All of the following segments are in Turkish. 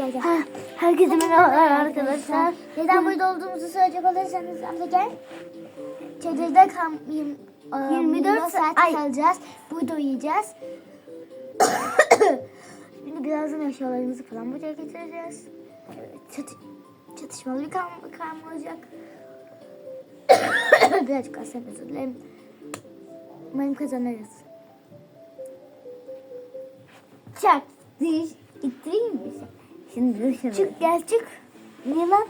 gel gel. Ha, herkese merhabalar arkadaşlar. Neden burada olduğumuzu söyleyecek olursanız Hamza gel. Çadırda kam yirmi- e, 24 saat ay. kalacağız. Burada uyuyacağız. Şimdi birazdan eşyalarımızı falan buraya getireceğiz. Çatı, çatışmalı bir kam kam olacak. Birazcık aslen özür dilerim. Umarım kazanırız. Çak. Diş. İttireyim mi? Şimdi dışarı. Çık gel çık. Niye lan?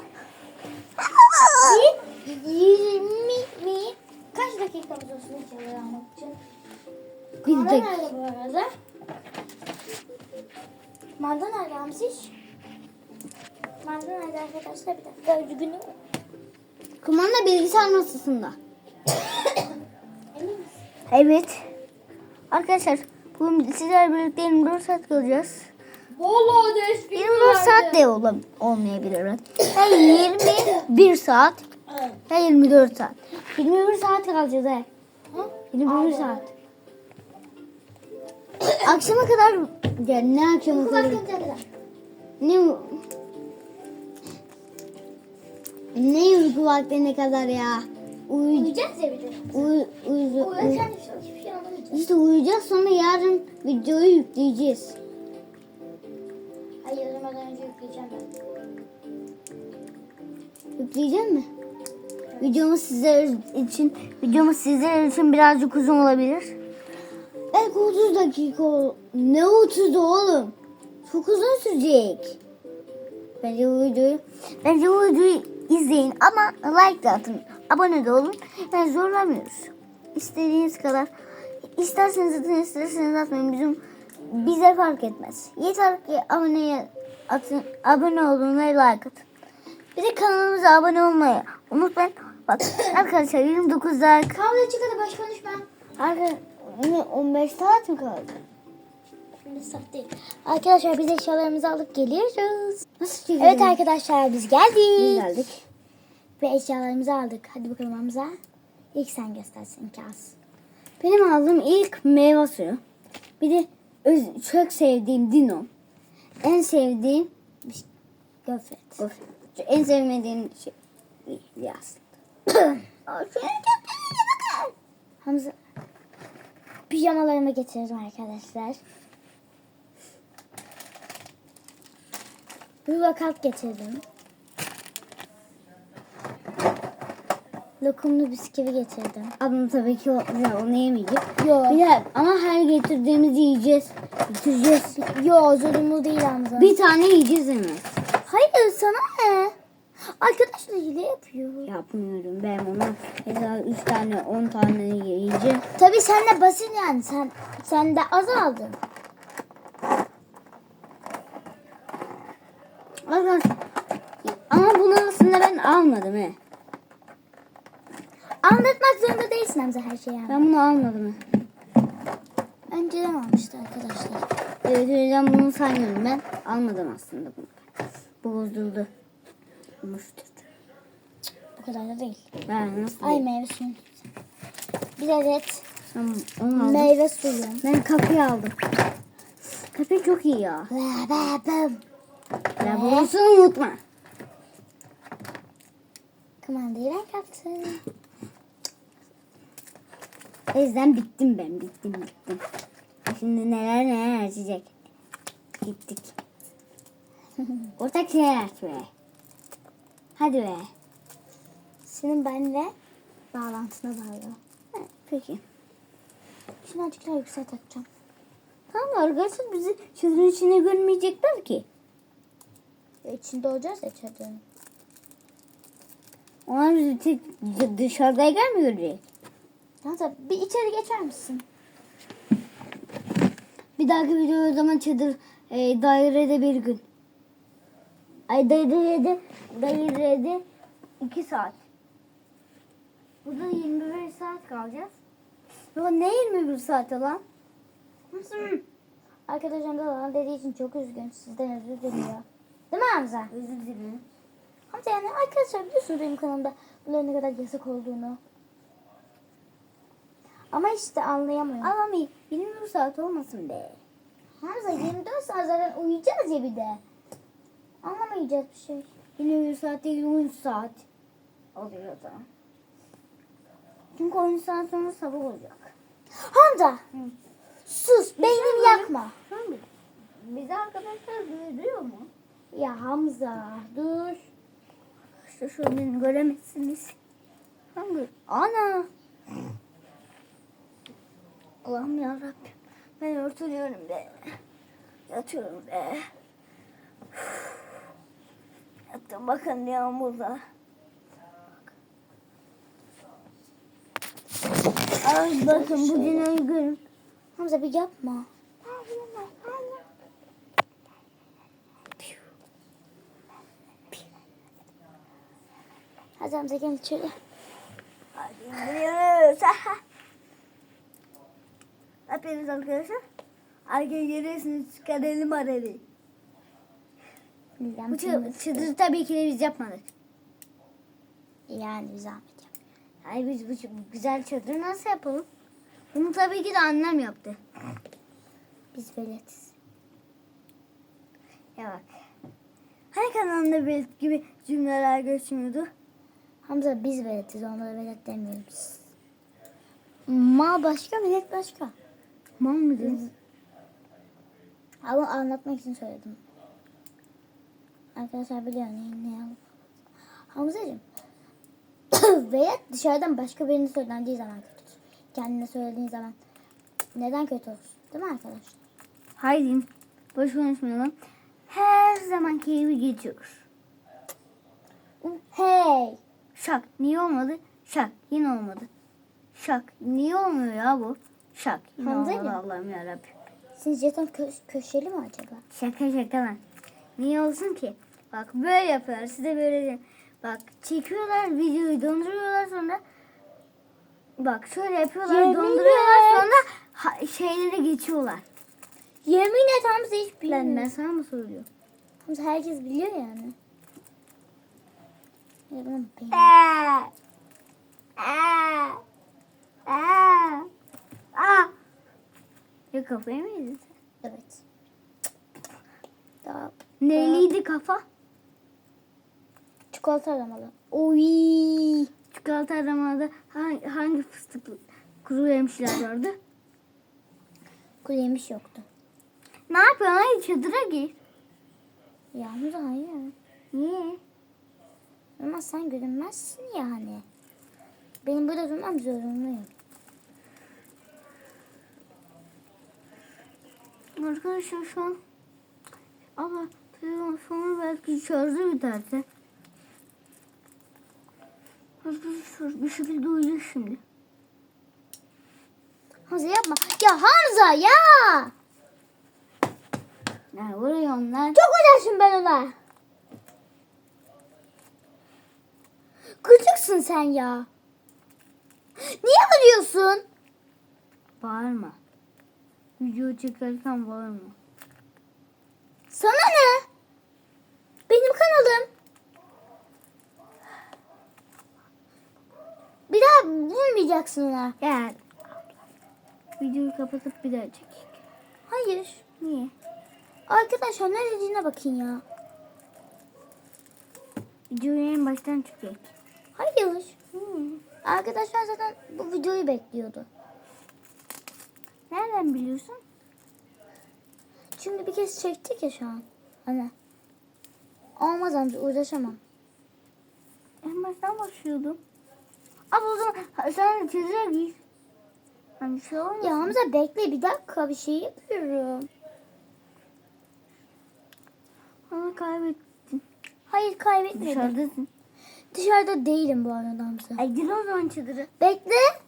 Yirmi mi? Kaç dakikamız olsun eşyaları almak için? Bir Manda dakika. nerede bu arada? Manda nerede Hamsiş? Manda nerede arkadaşlar? Bir dakika düzgünü. Kumanda bilgisayar masasında. Emin misin? Evet. Arkadaşlar bugün sizlerle birlikte 24 saat kalacağız. Valla değişik 24 saat de ol olmayabilir. Ya 21 saat ya 24 saat. 21 saat kalacağız he. 21 saat. Akşama kadar ya ne akşama kadar? Ne ne uyku vaktine kadar ya? Uyu, Uyuyacağız ya bir de. uyu, uyu, uyu. İşte uyuyacağız sonra yarın videoyu yükleyeceğiz. Hayır uyumadan önce yükleyeceğim ben. Yükleyecek mi? Videomuz sizler için videomuz sizler için birazcık uzun olabilir. Belki 30 dakika ol- Ne 30 oğlum? Çok uzun sürecek. Bence bu videoyu bence bu videoyu izleyin ama like de atın. Abone de olun. Yani zorlamıyoruz. İstediğiniz kadar. İsterseniz atın, isterseniz atmayın. Bizim bize fark etmez. Yeter ki abone atın, abone olun ve like atın. Bir de kanalımıza abone olmayı unutmayın. Bak arkadaşlar 29 dakika. Kavga çık hadi baş konuşma. Arkadaşlar 15 saat mi kaldı? Şimdi saf değil. Arkadaşlar biz eşyalarımızı alıp geliyoruz. Nasıl çekeceğim? Evet arkadaşlar biz geldik. Biz geldik. Ve eşyalarımızı aldık. Hadi bakalım Hamza. İlk sen göstersin az. Benim aldığım ilk meyve suyu. Bir de öz- çok sevdiğim dino. En sevdiğim Gofret. gofret. En sevmediğim şey bakın. Hamza. Pijamalarımı getirdim arkadaşlar. Bir vakalt getirdim. Lokumlu bisküvi getirdim. Ablam tabii ki o, ya, onu yemeyecek. Yok. Bir de ama her getirdiğimizi yiyeceğiz. Bitireceğiz. Yo zorunlu değil Hamza. Bir tane yiyeceğiz hemen. Hayır sana ne? Arkadaşlar hile yapıyor. Yapmıyorum ben ona. Mesela 3 tane 10 tane yiyeceğim. Tabii sen de basit yani. Sen sen de az aldın. Arkadaşlar ama bunu aslında ben almadım he. Anlatmak zorunda değilsin Hamza her şeyi. Ben bunu almadım. Önceden almıştı arkadaşlar. Evet yüzden bunu saymıyorum ben. Almadım aslında bunu. Bu bozuldu. Olmuştur. Bu kadar da değil. Ben nasıl? Ay meyve suyu. Bir adet Tamam onu aldım. meyve suyu. Ben kapıyı aldım. Kapı çok iyi ya. Ya bulunsun unutma. Kumandayı ben kaptım. O yüzden bittim ben. Bittim bittim. Şimdi neler neler açacak. Gittik. Ortak şeyler aç be. Hadi be. Senin benimle bağlantına bağlı. Peki. Şunu azıcık daha yükselt atacağım. Tamam arkadaşlar bizi çadırın içine görmeyecekler ki. E, İçinde olacağız ya çadırın. Onlar bizi dışarıdayken mi görecek? Hamza bir içeri geçer misin? Bir dahaki video o zaman çadır e, dairede bir gün. Ay dairede, dairede iki saat. Burada 21 saat kalacağız. Ama ne 21 saat lan? Nasıl? Arkadaşım da bana dediği için çok üzgün. Sizden özür diliyor. Değil mi Hamza? Özür dilerim. Hamza yani arkadaşlar biliyorsunuz benim kanalımda bunların ne kadar yasak olduğunu. Ama işte anlayamıyorum. Ama mi 21 saat olmasın be. Hamza 24 saat zaten uyuyacağız ya bir de. yapamayacağız bir şey. Yine bir saat değil 13 saat oluyor da. Çünkü 13 saat sonra sabah olacak. Hamza! Sus beynimi yakma. Bizi arkadaşlar duyuyor mu? Ya Hamza dur. Şu beni göremezsiniz. Hangi? Ana. Allah'ım yarabbim. Ben örtülüyorum be. Yatıyorum be. Yattım bakın yağmurda. Ay bakın bu dünyayı görün. Hamza bir yapma. Hadi Hamza gel içeri. Hadi gidiyoruz. yapıyorsunuz arkadaşlar? Arka görüyorsunuz çıkaralım arayı. Bu çı- çadırı tabii ki de biz yapmadık. Yani bir zahmet yap. Ay biz bu güzel çadırı nasıl yapalım? Bunu tabii ki de annem yaptı. Biz veletiz. Ya bak. Hani kanalında belt gibi cümleler geçmiyordu? Hamza biz veletiz. Onlara velet demiyoruz. Ma başka velet başka. Mal mı dedin? Ama anlatmak için söyledim. Arkadaşlar biliyor ne, ne. Hamzacığım. Veya dışarıdan başka birine söylendiği zaman kötüdür. Kendine söylediğin zaman neden kötü olur? Değil mi arkadaşlar? Haydi boş konuşmayalım. Her zamanki gibi geçiyor. Hey! Şak niye olmadı? Şak yine olmadı. Şak niye olmuyor ya bu? Şak Hamzacığım. olmadı Allah'ım yarabbim. Sizin jeton kö- köşeli mi acaba? Şaka şaka lan. Niye olsun ki? Bak böyle yapıyorlar. Size böyle de- Bak çekiyorlar videoyu donduruyorlar sonra Bak şöyle yapıyorlar Yemin donduruyorlar et. sonra ha, şeylere geçiyorlar. Yemin et Hamza hiç Ben, bilmiyor. ben sana mı söylüyorum? Hamza herkes biliyor yani. Ya bunun beyni- Aa. Aa. Aa. Aa. Ya kafayı mı yedin sen? Evet. Daha Neyliydi kafa? çikolata aramalı. Oy! Çikolata aramada hangi, hangi fıstıklı kuru yemişler vardı? Kuru yemiş yoktu. Ne yapıyorsun? Hadi çadıra gir. Ya Hamza hayır. Niye? Ama sen görünmezsin yani. Benim burada durmam zorunluyum. Arkadaşlar şu an ama sonra belki şarjı biterse Arkadaşlar bir şekilde uyuyacak şimdi. Hamza yapma. Ya Hamza ya! Ne vuruyorsun lan? Çok uğraşım ben ona. Küçüksün sen ya. Niye vuruyorsun? Bağırma. Video çekerken bağırma. Sana ne? Benim kanalım. Bir daha vurmayacaksın ona. Gel. Videoyu kapatıp bir daha çek. Hayır. Niye? Arkadaşlar ne dediğine bakın ya. Videoyu en baştan çekecek. Hayır. Niye? Arkadaşlar zaten bu videoyu bekliyordu. Nereden biliyorsun? Çünkü bir kez çektik ya şu an. Hani. Olmaz amca uğraşamam. En baştan başlıyordum. Ama o zaman sen çadıra gir. Hani şey olmasın. Ya Hamza bekle bir dakika bir şey yapıyorum. Ama kaybettin. Hayır kaybetmedim. Dışarıdasın. Dışarıda değilim bu arada Hamza. Ay gir o zaman çadıra. Bekle.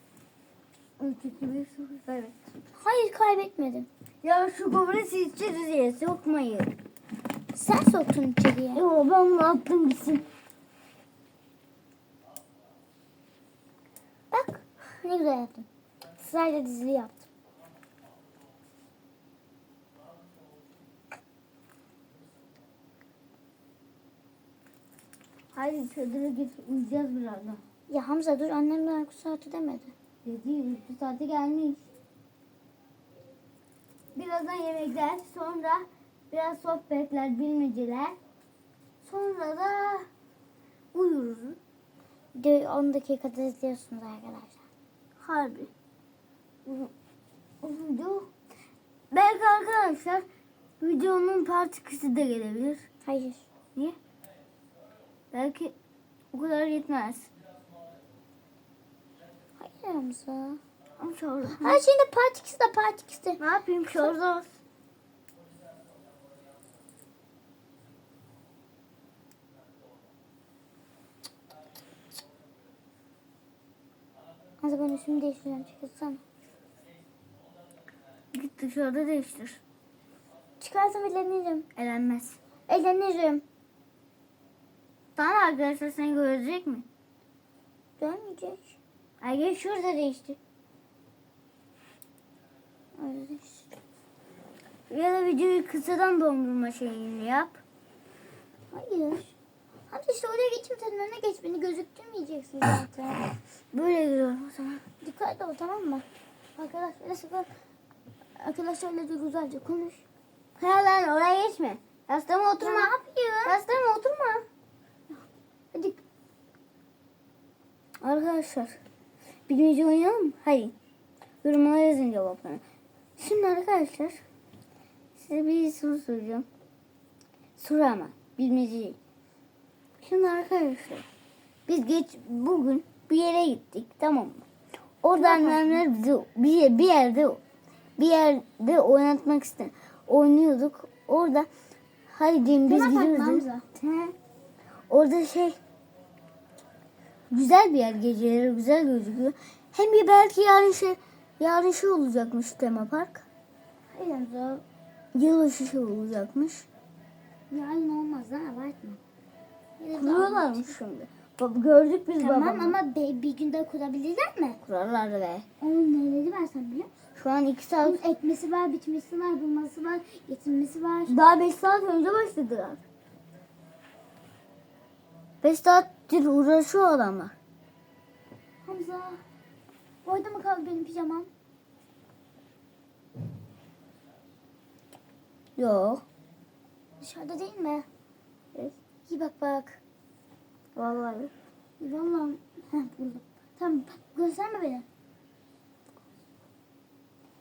3, 2, 1, 0 kaybet. Hayır kaybetmedim. Ya şu kobrası içeriye sokmayın. Sen soktun içeriye. Yo ben bunu attım gitsin. Bak ne güzel yaptım. Sırayla dizili yaptım. Hadi çadıra git uyuyacağız birazdan. Ya Hamza dur annem daha uyku saati demedi. Dedi uyku saati gelmiş. Birazdan yemekler sonra biraz sohbetler bilmeceler. Sonra da uyuruz. Videoyu 10 dakikada izliyorsunuz arkadaşlar. Harbi. Video. Belki arkadaşlar videonun part 2'si de gelebilir. Hayır. Niye? Belki o kadar yetmez. Hayır Hamza. Şurada. Her şeyinde part 2'si de part 2'si. Ne yapayım şurada? Hamza ben üstümü değiştireceğim. Çıkarsana. Git dışarıda değiştir. Çıkarsam eğlenirim. Elenmez. Eğlenirim. Tamam arkadaşlar seni görecek mi? Görmeyecek. Ay gel şurada değiştir. Öyle değiştir. Ya da videoyu kısadan dondurma şeyini yap. Hayır. Hamza işte oraya geçeyim sen önüne geç. Beni gözüktürmeyeceksin zaten. Böyle gidiyorum o zaman. Dikkatli ol tamam mı? Arkadaşlar sakın arkadaşlarla da güzelce konuş. Ya lan oraya geçme. Yastığıma oturma. Ne yapıyorsun? Yastığıma oturma. Hadi Arkadaşlar bilmece oynayalım mı? Hayır. Yorumlara yazın cevaplarını. Şimdi arkadaşlar size bir soru soracağım. Soru ama bilmece değil. Şimdi arkadaşlar biz geç bugün bir yere gittik tamam mı? Orada annemler bizi bir, bir yerde bir yerde oynatmak istedi. Oynuyorduk. Orada hadi diyeyim biz. He. Orada şey güzel bir yer geceleri güzel gözüküyor. Hem bir belki yarın şey yarın şey olacakmış tema park. Hayır Hamza. Yılbaşı şey olacakmış. Yarın olmaz lan abartma. Kuruyorlarmış şimdi. Bab gördük biz Tamam babamı. ama be- bir günde kurabilirler mi? Kurarlar be. Onun neleri var sen biliyor musun? Şu an iki saat Onun ekmesi var, bitmesi var, bulması var, getirmesi var. daha beş saat önce başladılar. Beş saattir uğraşıyor adamlar. Hamza. Orada mı kaldı benim pijamam? Yok. Dışarıda değil mi? Evet. İyi bak bak. Vallahi. Vallahi. Heh buldum. Tamam gösterme beni.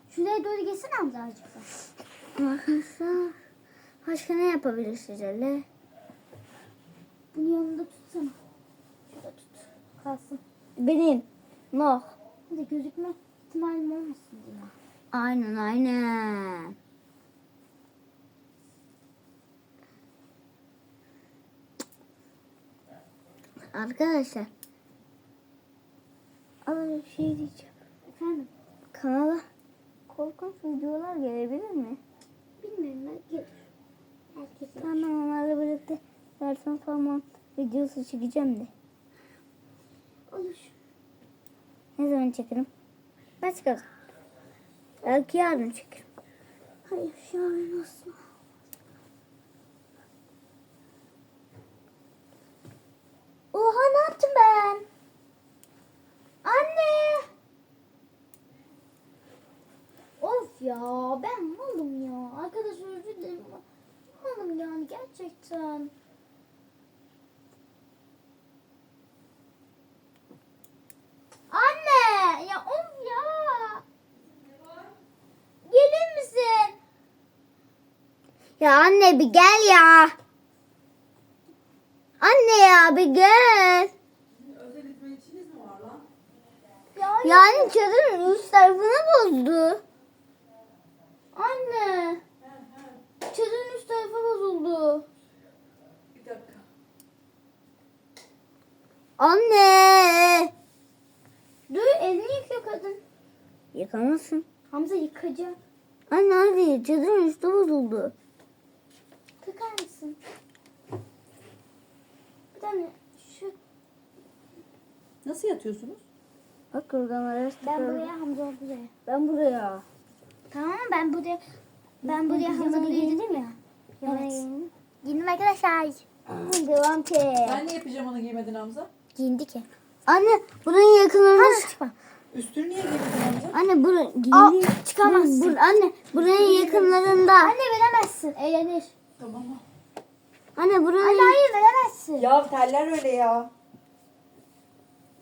Şuraya doğru geçsene Hamza azıcık da. Arkadaşlar başka ne yapabiliriz sizlerle? Bunu yanında tutsana. Şurada tut. Kalsın. Benim. Noh. Hadi gözükme ihtimalim olmasın diye. Aynen aynen. Arkadaşlar. Ama bir şey diyeceğim. Efendim? Kanala korkunç videolar gelebilir mi? Bilmiyorum ben gelir. Herkes Ben onlarla birlikte versiyon falan videosu çekeceğim de. Ne zaman çekerim? Başka. Belki yarın çekerim. Hayır yarın olsun. Oha ne yaptım ben? Anne! Of ya ben malım ya. Arkadaş özür dilerim malım yani gerçekten. Anne! Ya of ya! Gelir misin? Ya anne bir gel ya. Anne ya bir gel. Yani çadırın üst tarafını bozdu. Anne. Çadırın üst tarafı bozuldu. Bir dakika. Anne. Dur elini yıkıyor kadın. Yıkamazsın. Hamza yıkacak. Anne hadi çadırın üstü bozuldu. Tıkar mısın? Bir tane şu. Nasıl yatıyorsunuz? Bak oradan arası. Ben buraya Hamza buraya. Ben buraya. Tamam ben buraya. Ben buraya Hamza buraya dedim ya. Evet. giyin. Giyindim arkadaşlar. Devam ki. Sen niye pijamanı giymedin Hamza? Giyindi ki. Anne buranın yakınlarında. Hamza çıkma. Üstünü niye giymedin Hamza? Anne bura giyeyim. çıkamazsın. Bur, anne buranın yakınlarında. Anne veremezsin. Eğlenir. Tamam mı? Anne buranın... Anne hayır veremezsin. Ya teller öyle ya.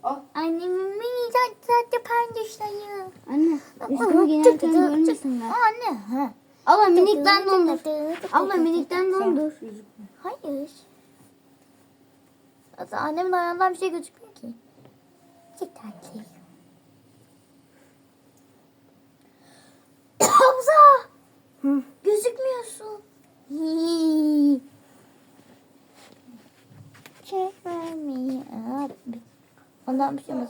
Al. Annemin mini tatlı tatlı paylaşayım. Anne üstümü giyerken görmüşsün ben. Anne. Ha. Abla minikten dondur. Abla minikten dondur. Hayır. Zaten annemin ayağından bir şey gözükmüyor ki. Çok tatlı. Hamza! Hı. Gözükmüyorsun. Ondan bir şey olmaz.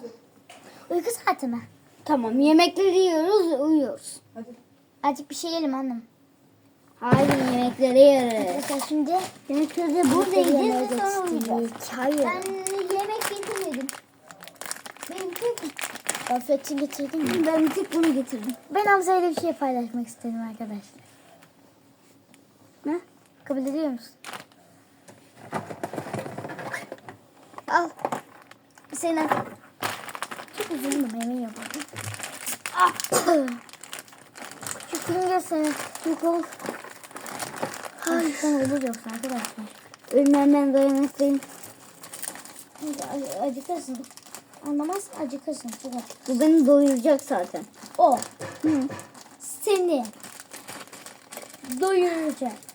Uyku saati mi? Tamam yemekleri yiyoruz uyuyoruz. Hadi. Azıcık bir şey yiyelim annem. Hayır yemekleri yeriz. Arkadaşlar şimdi Yemekleri burada yiyeceğiz ve sonra uyuyacağız. Hayır. Ben yemek getirmedim. Ben tek, Gafletçi getirdim mi? ben tek bunu getirdim. Ben Hamza'yla bir şey paylaşmak istedim arkadaşlar. Kabul ediyor musun? Al. Senin. Çok üzüldüm emin yok. Ah. Film görsene. Yok ol. Ay. Sen olur yoksa arkadaşlar. Ölmemden doyamazsın. Ac- Acıkırsın. Anlamazsın acıkırsın. Acık. Bu beni doyuracak zaten. O Hı. seni doyuracak.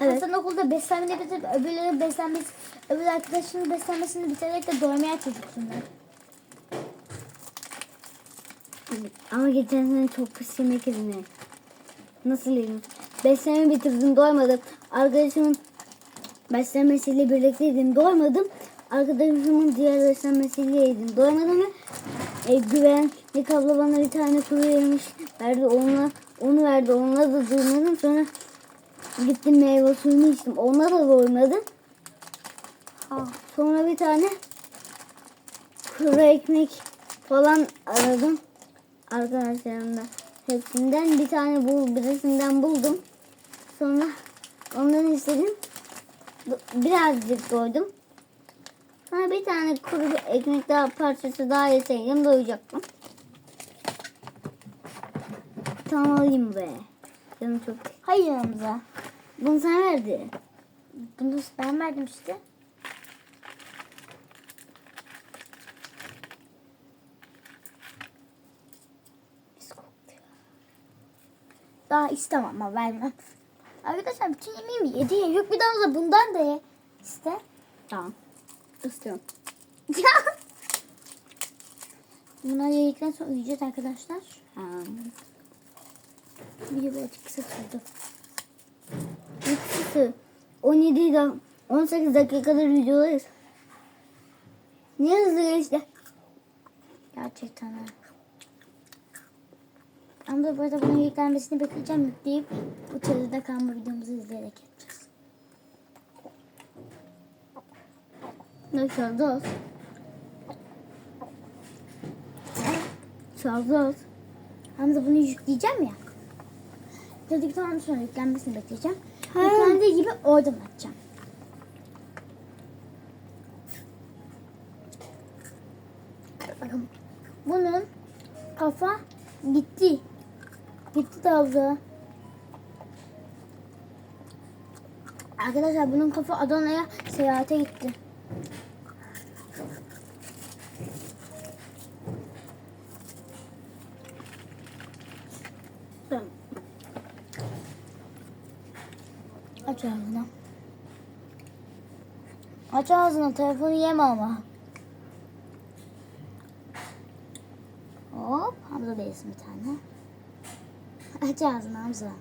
Evet. Sen okulda beslenmeni bitirip öbürlerinin beslenmesi, öbür arkadaşının beslenmesini bitirerek de doymayan çocuksun ben. Ama geçen sene çok pis yemek yedim. Nasıl yedim? Beslenme bitirdim doymadım. Arkadaşımın beslenmesiyle birlikte yedim doymadım. Arkadaşımın diğer beslenmesiyle yedim doymadım ve e, güvenlik abla bana bir tane kuru yemiş verdi. Onunla, onu verdi. Onunla da doymadım. Sonra gittim meyve suyunu içtim. Onunla da doymadım. Ha, sonra bir tane kuru ekmek falan aradım arkadaşlarımda. Hepsinden bir tane bul, birisinden buldum. Sonra ondan istedim. Birazcık doydum. Sonra bir tane kuru bir ekmek daha parçası daha yeseydim doyacaktım. Tamam alayım be. Canım çok. Hayır Hamza. Bunu sana verdi. Bunu ben verdim işte. Daha istemem ama vermem. Arkadaşlar bütün yemeğimi yedi ya. Yok bir daha da bundan da ye. İste. Tamam. İstiyorum. Bunları yedikten sonra uyuyacağız arkadaşlar. Ha. Video birazcık kısa sürdü. İkisi 17 da 18 dakikadır videodayız. Niye hızlı geçti? Gerçekten ha. Ama da bu arada bunun yüklenmesini bekleyeceğim. Yükleyip bu çadırda kalma videomuzu izleyerek yapacağız. Şarjı az. Şarjı az. Hamza bunu yükleyeceğim ya. Yükledikten sonra yüklenmesini bekleyeceğim. Ha. Yüklendiği gibi oradan açacağım. Bakın bunun kafa gitti. Gitti Hamza. Arkadaşlar bunun kafa Adana'ya seyahate gitti. Tamam. Aç ağzını. Aç telefonu yeme ama. Hop Hamza da yesin bir tane. Aç ağzını Hamza.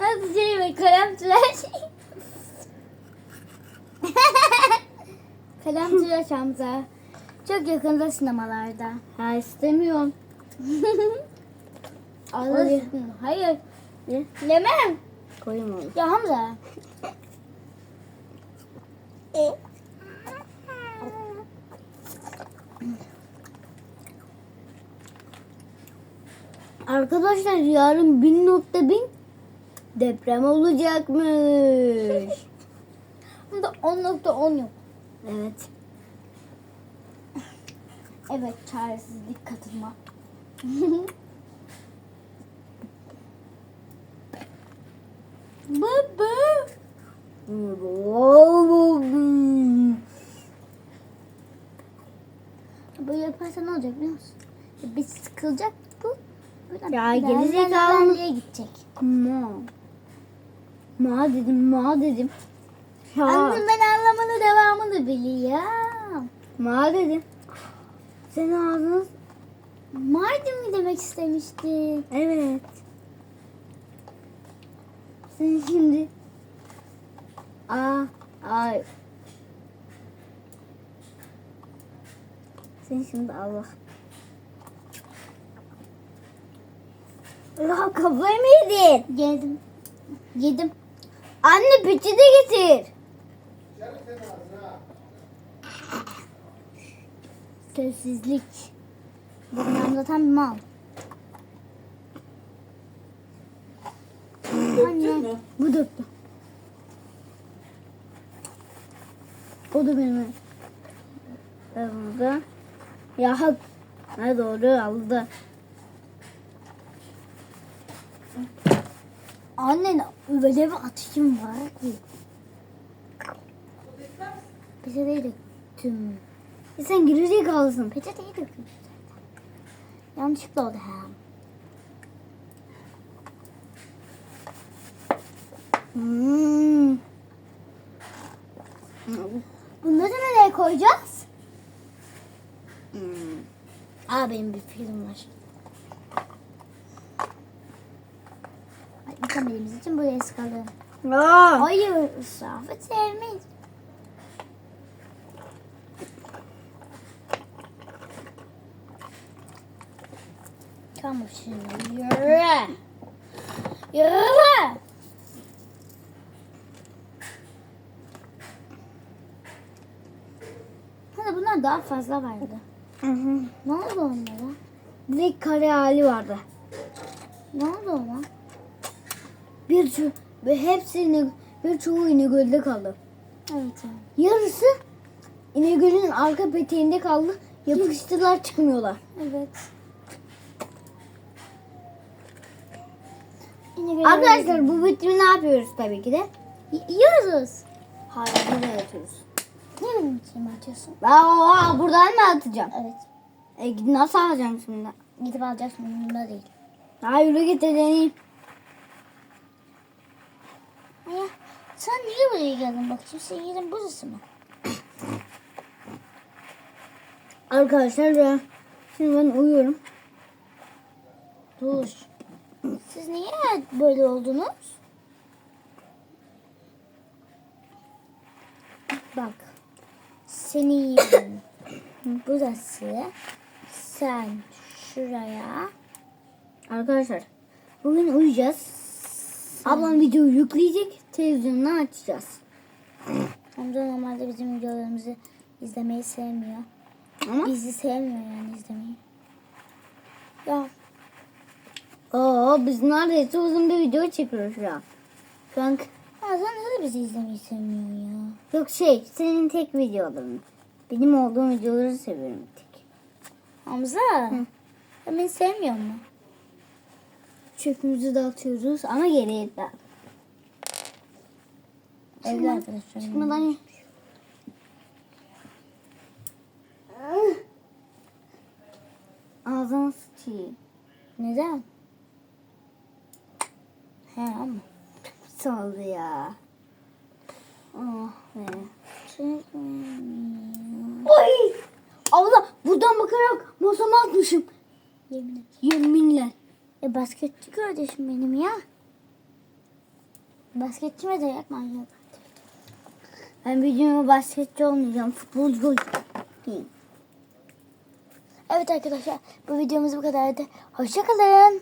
Nasıl şey tıraş. kalem tıraş Hamza. Çok yakında sinemalarda. Ha istemiyorum. Alırsın. Hayır. Ne? Yemem. Koyayım onu. Ya Hamza. Arkadaşlar yarın 10.10 deprem olacakmış. Bunda 10.10 yok. Evet. Evet çaresizlik katılma. biliyor musun? Biz sıkılacak bu. Böyle Ya gerizekalı. ilerleye gidecek. Ma. Ma dedim, ma dedim. Ya. Annem ben anlamanın devamını biliyorum. Ma dedim. Senin ağzın. Mardin mi demek istemiştin? Evet. Sen şimdi. Aa, ay. Sen şimdi Allah. Ya kafayı mı yedin? Yedim. Yedim. Anne peçete getir. Sessizlik. Bunu anlatan bir mal. Anne. Bu döktü. O da benim. Yanımda. Ya hak. Ne doğru aldı. Annen öyle bir atışım var ki. Peçeteyi döktüm. E sen gerizekalısın. Peçeteyi döktüm. Yanlışlıkla oldu ha. Hmm. Bunları nereye koyacağız? Hmm. Aa benim bir fikrim var. Yıkamadığımız için buraya. Aa. Hayır, israfı sevmeyiz. Tamam şimdi yürü. Yürü. Hadi bunlar daha fazla vardı. Hı hı. Ne oldu onlara? Direkt kare hali vardı. Ne oldu ona? Bir ve hepsini bir çoğu İnegöl'de kaldı. Evet. Yarısı İnegöl'ün arka peteğinde kaldı. Yapıştılar çıkmıyorlar. Evet. Yine görev Arkadaşlar bu bitimi ne yapıyoruz tabii ki de? Y- yiyoruz. Hayır buraya atıyoruz. Ne benim için atıyorsun? Aa, buradan mı atacağım? Evet. E, nasıl alacağım şimdi? Gidip alacaksın bunda değil. Hayır yürü git de deneyeyim. Ya, sen niye buraya geldin bakayım? Senin yerin burası mı? Arkadaşlar ya, şimdi ben uyuyorum. Dur. Siz niye böyle oldunuz? Bak. Senin yerin burası. Sen şuraya. Arkadaşlar bugün uyuyacağız. Ablam videoyu yükleyecek. Televizyondan açacağız. Amca normalde bizim videolarımızı izlemeyi sevmiyor. Ama Bizi sevmiyor yani izlemeyi. Ya Oo, biz neredeyse uzun bir video çekiyoruz şu an. Şu an Ya sen nasıl bizi izlemeyi sevmiyorsun ya? yok şey senin tek videoların. Benim olduğum videoları seviyorum tek. Hamza. Sen beni sevmiyor mu? Çöpümüzü dağıtıyoruz ama geriye de. Evli Çıkma- arkadaşlarım. Çıkmadan ye. Ağzına sıçayım. Neden? He ama. Oldu ya. Oh be. Oy! Abla buradan bakarak masama atmışım. Yemin et. E basketçi kardeşim benim ya. Basketçi mi de yapma ya. Ben videoma basketçi olmayacağım. Futbolcu olacağım. Evet arkadaşlar bu videomuz bu kadardı. Hoşçakalın.